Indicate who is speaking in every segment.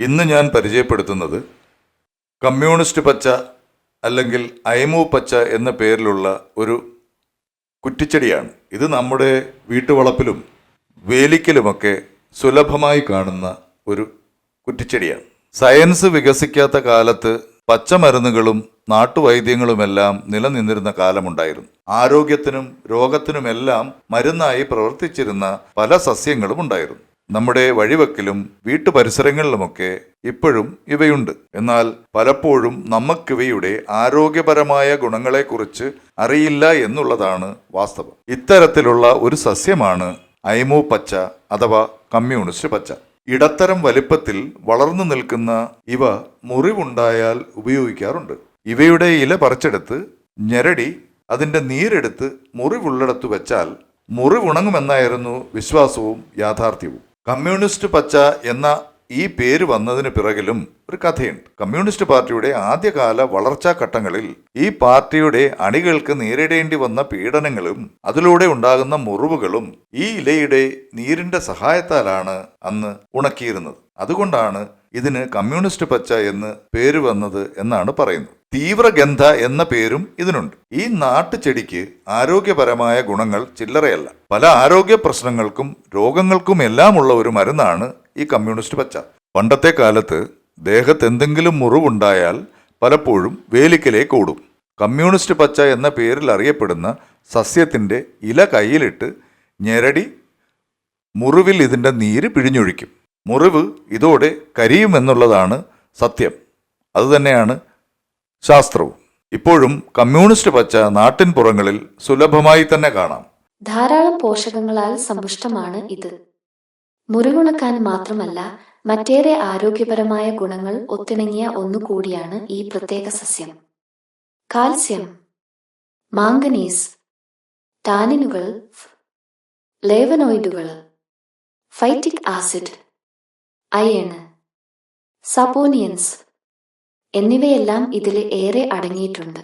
Speaker 1: ഇന്ന് ഞാൻ പരിചയപ്പെടുത്തുന്നത് കമ്മ്യൂണിസ്റ്റ് പച്ച അല്ലെങ്കിൽ അയമു പച്ച എന്ന പേരിലുള്ള ഒരു കുറ്റിച്ചെടിയാണ്. ഇത് നമ്മുടെ വീട്ടുവളപ്പിലും വേലിക്കലുമൊക്കെ സുലഭമായി കാണുന്ന ഒരു കുറ്റിച്ചെടിയാണ്. സയൻസ് വികസിക്കാത്ത കാലത്ത് പച്ചമരുന്നുകളും നാട്ടുവൈദ്യങ്ങളുമെല്ലാം നിലനിന്നിരുന്ന കാലമുണ്ടായിരുന്നു. ആരോഗ്യത്തിനും രോഗത്തിനുമെല്ലാം മരുന്നായി പ്രവർത്തിച്ചിരുന്ന പല സസ്യങ്ങളും ഉണ്ടായിരുന്നു. നമ്മുടെ വഴിവക്കിലും വീട്ടു പരിസരങ്ങളിലുമൊക്കെ ഇപ്പോഴും ഇവയുണ്ട്. എന്നാൽ പലപ്പോഴും നമുക്കിവയുടെ ആരോഗ്യപരമായ ഗുണങ്ങളെക്കുറിച്ച് അറിയില്ല എന്നുള്ളതാണ് വാസ്തവം. ഇത്തരത്തിലുള്ള ഒരു സസ്യമാണ് ഐമോ പച്ച അഥവാ കമ്മ്യൂണിസ്റ്റ് പച്ച. ഇടത്തരം വലിപ്പത്തിൽ വളർന്നു നിൽക്കുന്ന ഇവ മുറിവുണ്ടായാൽ ഉപയോഗിക്കാറുണ്ട്. ഇവയുടെ ഇല പറിച്ചെടുത്ത് ഞെരടി അതിന്റെ നീരെടുത്ത് മുറിവുള്ളിടത്ത് വെച്ചാൽ മുറിവുണങ്ങുമെന്നായിരുന്നു വിശ്വാസവും യാഥാർത്ഥ്യവും. കമ്മ്യൂണിസ്റ്റ് പച്ച എന്ന ഈ പേര് വന്നതിന് പിറകിലും ഒരു കഥയുണ്ട്. കമ്മ്യൂണിസ്റ്റ് പാർട്ടിയുടെ ആദ്യകാല വളർച്ചാ ഘട്ടങ്ങളിൽ ഈ പാർട്ടിയുടെ അണികൾക്ക് നേരിടേണ്ടി വന്ന പീഡനങ്ങളും അതിലൂടെ ഉണ്ടാകുന്ന മുറിവുകളും ഈ ഇലയുടെ നീരിന്റെ സഹായത്താലാണ് അന്ന് ഉണക്കിയിരുന്നത്. അതുകൊണ്ടാണ് ഇതിന് കമ്മ്യൂണിസ്റ്റ് പച്ച എന്ന് പേര് വന്നത് എന്നാണ് പറയുന്നത്. തീവ്രഗന്ധ എന്ന പേരും ഇതിനുണ്ട്. ഈ നാട്ടുചെടിക്ക് ആരോഗ്യപരമായ ഗുണങ്ങൾ ചില്ലറയല്ല. പല ആരോഗ്യ പ്രശ്നങ്ങൾക്കും രോഗങ്ങൾക്കും എല്ലാമുള്ള ഒരു മരുന്നാണ് ഈ കമ്മ്യൂണിസ്റ്റ് പച്ച. പണ്ടത്തെ കാലത്ത് ദേഹത്ത് എന്തെങ്കിലും മുറിവുണ്ടായാൽ പലപ്പോഴും വേലിക്കലേക്ക് ഓടും കമ്മ്യൂണിസ്റ്റ് പച്ച എന്ന പേരിൽ അറിയപ്പെടുന്ന സസ്യത്തിന്റെ ഇല കയ്യിലിട്ട് ഞെരടി മുറിവിൽ ഇതിന്റെ നീര് പിഴിഞ്ഞൊഴിക്കും. മുറിവ് ഇതോടെ കരിയുമെന്നുള്ളതാണ് സത്യം. അതുതന്നെയാണ് ശാസ്ത്രവും. ഇപ്പോഴും കമ്മ്യൂണിസ്റ്റ് പച്ച നാട്ടിൻ പുറങ്ങളിൽ സുലഭമായി തന്നെ കാണാം.
Speaker 2: ധാരാളം പോഷകങ്ങളാൽ സമ്പുഷ്ടമാണ് ഇത്. മുറിവുണക്കാൻ മാത്രമല്ല മറ്റേറെ ആരോഗ്യപരമായ ഗുണങ്ങൾ ഒത്തിണങ്ങിയ ഒന്നുകൂടിയാണ് ഈ പ്രത്യേക സസ്യം. കാൽസ്യം മാംഗനീസ് ടാനിനുകൾ ലേവനോയിഡുകൾ ഫൈറ്റിക് ആസിഡ് അയൺ സപ്പോനിയൻസ് എന്നിവയെല്ലാം ഇതിൽ ഏറെ അടങ്ങിയിട്ടുണ്ട്.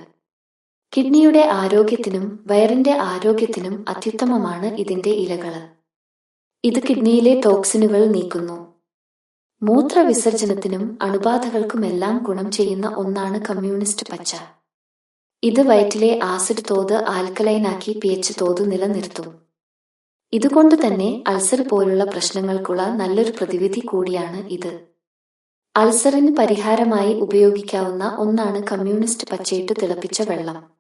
Speaker 2: കിഡ്നിയുടെ ആരോഗ്യത്തിനും വയറിന്റെ ആരോഗ്യത്തിനും അത്യുത്തമമാണ് ഇതിന്റെ ഇലകൾ. ഇത് കിഡ്നിയിലെ ടോക്സിനുകൾ നീക്കുന്നു. മൂത്രവിസർജനത്തിനും അണുബാധകൾക്കുമെല്ലാം ഗുണം ചെയ്യുന്ന ഒന്നാണ് കമ്മ്യൂണിസ്റ്റ് പച്ച. ഇത് വയറ്റിലെ ആസിഡ് തോത് ആൽക്കലൈനാക്കി പി എച്ച് തോത് നിലനിർത്തും. ഇതുകൊണ്ട് തന്നെ അൾസർ പോലുള്ള പ്രശ്നങ്ങൾക്കുള്ള നല്ലൊരു പ്രതിവിധി കൂടിയാണ് ഇത്. അൾസറിന് പരിഹാരമായി ഉപയോഗിക്കാവുന്ന ഒന്നാണ് കമ്മ്യൂണിസ്റ്റ് പച്ചയിട്ട് തിളപ്പിച്ച വെള്ളം.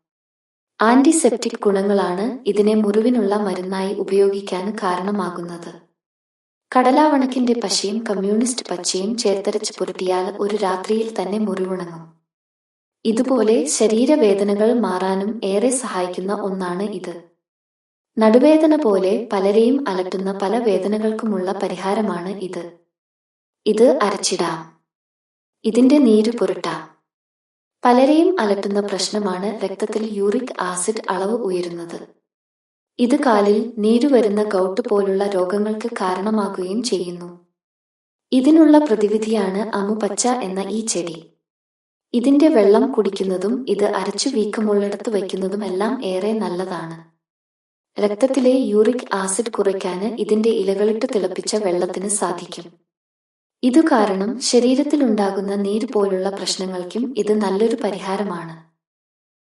Speaker 2: ആന്റിസെപ്റ്റിക് ഗുണങ്ങളാണ് ഇതിനെ മുറിവിനുള്ള മരുന്നായി ഉപയോഗിക്കാൻ കാരണമാകുന്നത്. കടലാവണക്കിന്റെ പശയും കമ്മ്യൂണിസ്റ്റ് പച്ചയും ചേർത്തരച്ച് പുരട്ടിയാൽ ഒരു രാത്രിയിൽ തന്നെ മുറിവുണങ്ങും. ഇതുപോലെ ശരീരവേദനകൾ മാറാനും ഏറെ സഹായിക്കുന്ന ഒന്നാണ് ഇത്. നടുവേദന പോലെ പലരെയും അലട്ടുന്ന പല വേദനകൾക്കുമുള്ള പരിഹാരമാണ് ഇത്. ഇത് അരച്ചിടാം. ഇതിന്റെ നീര് പുരട്ടാം. പലരെയും അലട്ടുന്ന പ്രശ്നമാണ് രക്തത്തിൽ യൂറിക് ആസിഡ് അളവ് ഉയരുന്നത്. ഇത് കാലിൽ നീരു വരുന്ന ഗൗട്ട് പോലുള്ള രോഗങ്ങൾക്ക് കാരണമാകുകയും ചെയ്യുന്നു. ഇതിനുള്ള പ്രതിവിധിയാണ് അമുപച്ച എന്ന ഈ ചെടി. ഇതിന്റെ വെള്ളം കുടിക്കുന്നതും ഇത് അരച്ചു വീക്കമുള്ളിടത്ത് വയ്ക്കുന്നതുമെല്ലാം ഏറെ നല്ലതാണ്. രക്തത്തിലെ യൂറിക് ആസിഡ് കുറയ്ക്കാന് ഇതിന്റെ ഇലകളിട്ട് തിളപ്പിച്ച വെള്ളത്തിന് സാധിക്കും. ഇതു കാരണം ശരീരത്തിലുണ്ടാകുന്ന നീര് പോലുള്ള പ്രശ്നങ്ങൾക്കും ഇത് നല്ലൊരു പരിഹാരമാണ്.